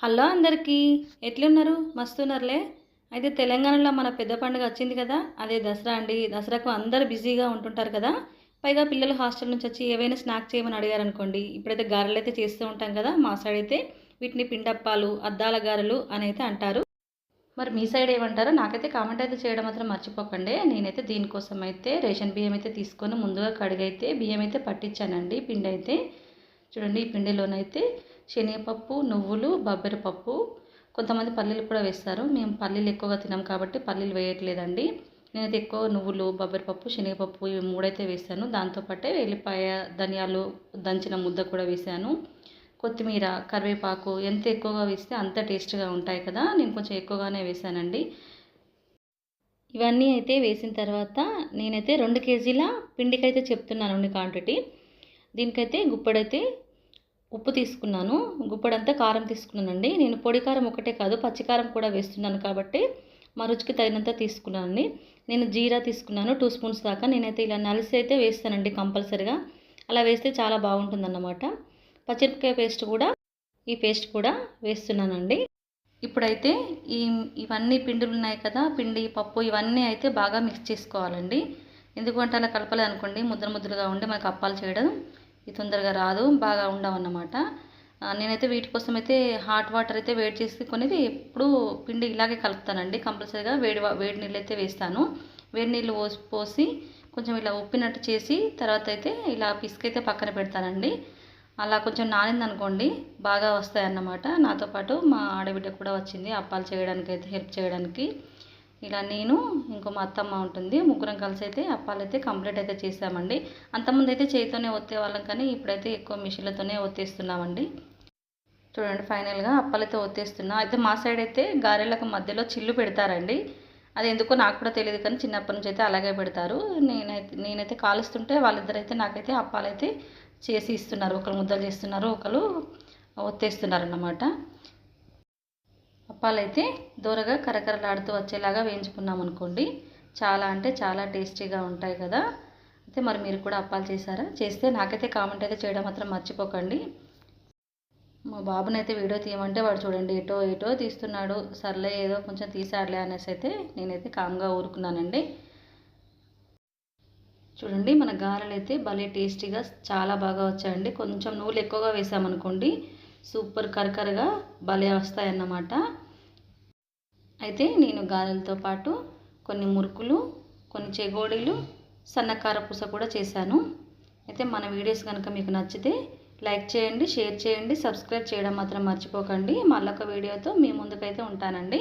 Hello అందరికీ ఎట్లున్నారు? మస్తున్నారులే? అయితే తెలంగాణలో మన పెద్ద పండుగ వచ్చింది కదా అదే దసరా అండి. దసరాకు అందరు బిజీగా ఉంటుంటారు కదా. పైగా పిల్లలు హాస్టల్ నుంచి వచ్చి ఏవైనా స్నాక్ చేయమని అడిగారు అనుకోండి ఇప్పుడైతే గారెలు అయితే చేస్తూ ఉంటాం కదా మా సైడ్ అయితే వీటిని పిండప్పాలు అద్దాల గారెలు అని అయితే అంటారు. మరి మీ సైడ్ ఏమంటారో నాకైతే కామెంట్ అయితే చేయడం మాత్రం మర్చిపోకండి. నేనైతే దీనికోసం అయితే రేషన్ బియ్యం అయితే తీసుకొని ముందుగా కడిగైతే బియ్యం అయితే పట్టించానండి పిండి అయితే చూడండి ఈ పిండిలోనైతే శనగపప్పు నువ్వులు బొబ్బరిపప్పు కొంతమంది పల్లీలు కూడా వేస్తారు. మేము పల్లీలు ఎక్కువగా తినాం కాబట్టి పల్లీలు వేయట్లేదండి. నేనైతే ఎక్కువ నువ్వులు బొబ్బరిపప్పు శనగపప్పు ఇవి మూడైతే వేసాను. దాంతోపాటే ఎల్లిపాయ ధనియాలు దంచిన ముద్ద కూడా వేసాను. కొత్తిమీర కరివేపాకు ఎంత ఎక్కువగా వేస్తే అంత టేస్ట్గా ఉంటాయి కదా నేను కొంచెం ఎక్కువగానే వేసానండి. ఇవన్నీ అయితే వేసిన తర్వాత నేనైతే రెండు కేజీల పిండికైతే చెప్తున్నాను చెప్తున్నాను క్వాంటిటీ. దీనికైతే గుప్పడైతే ఉప్పు తీసుకున్నాను గుప్పడంతా కారం తీసుకున్నానండి. నేను పొడి కారం ఒకటే కాదు పచ్చికారం కూడా వేస్తున్నాను కాబట్టి మా రుచికి తగినంత తీసుకున్నానండి. నేను జీరా తీసుకున్నాను టూ స్పూన్స్ దాకా. నేనైతే ఇలా నలిసి అయితే వేస్తానండి కంపల్సరిగా. అలా వేస్తే చాలా బాగుంటుందన్నమాట. పచ్చిమిరపకాయ పేస్ట్ కూడా ఈ పేస్ట్ కూడా వేస్తున్నానండి. ఇప్పుడైతే ఈ ఇవన్నీ పిండిలు ఉన్నాయి కదా పిండి పప్పు ఇవన్నీ అయితే బాగా మిక్స్ చేసుకోవాలండి. ఎందుకంటే అలా కలపలేదు అనుకోండి ముద్ర ముద్రగా ఉండి మనకు అప్పాలు చేయడం ఇది తొందరగా రాదు బాగా ఉండవన్నమాట. నేనైతే వీటి కోసం అయితే హాట్ వాటర్ అయితే వేడి చేసి కొనేది ఎప్పుడు పిండి ఇలాగే కలుపుతానండి. కంపల్సరీగా వేడి వేడి నీళ్ళు అయితే వేస్తాను. వేడి నీళ్ళు పోసి పోసి కొంచెం ఇలా ఉప్పినట్టు చేసి తర్వాత అయితే ఇలా పిసికైతే పక్కన పెడతానండి. అలా కొంచెం నానిందనుకోండి బాగా వస్తాయి అన్నమాట నాతో పాటు మా ఆడబిడ్డ కూడా వచ్చింది అప్పాలు చేయడానికి అయితే హెల్ప్ చేయడానికి. ఇలా నేను ఇంకో మా అత్తమ్మ ఉంటుంది ముగ్గురం కలిసి అయితే అప్పాలైతే కంప్లీట్ అయితే చేసామండి. అంతకుముందు అయితే చేతితోనే ఒత్తేవాళ్ళం కానీ ఇప్పుడైతే ఎక్కువ మిషన్లతోనే ఒత్తేస్తున్నామండి. చూడండి ఫైనల్గా అప్పాలైతే ఒత్తేస్తున్నా. అయితే మా సైడ్ అయితే గారెలకు మధ్యలో చిల్లు పెడతారండి. అది ఎందుకో నాకు కూడా తెలియదు కానీ చిన్నప్పటి నుంచి అయితే అలాగే పెడతారు. నేనైతే నేనైతే కాలుస్తుంటే వాళ్ళిద్దరైతే నాకైతే అప్పాలైతే చేసి ఇస్తున్నారు. ఒకరు ముద్దలు చేస్తున్నారు ఒకరు ఒత్తేస్తున్నారు అన్నమాట అప్పాలైతే దూరగా కరకరలాడుతూ వచ్చేలాగా వేయించుకున్నాం అనుకోండి. చాలా అంటే చాలా టేస్టీగా ఉంటాయి కదా. అయితే మరి మీరు కూడా అప్పాలు చేశారా? చేస్తే నాకైతే కామెంట్ అయితే చేయడం మాత్రం మర్చిపోకండి. మా బాబునైతే వీడియో తీయమంటే వాడు చూడండి ఎటో ఎటో తీస్తున్నాడు. సర్లే ఏదో కొంచెం తీసాడులే అనేసి అయితే నేనైతే కామ్గా ఊరుకున్నానండి. చూడండి మన గారెలు అయితే భలే టేస్టీగా చాలా బాగా వచ్చాయండి. కొంచెం నూలు ఎక్కువగా వేసామనుకోండి సూపర్ కరకరగా భలే వస్తాయన్నమాట. అయితే నేను గారెలతో పాటు కొన్ని మురుకులు కొన్ని చెగోడీలు సన్నకార పూస కూడా చేశాను. అయితే మన వీడియోస్ కనుక మీకు నచ్చితే లైక్ చేయండి షేర్ చేయండి సబ్స్క్రైబ్ చేయడం మాత్రం మర్చిపోకండి. మళ్ళొక వీడియోతో మీ ముందుకైతే ఉంటానండి.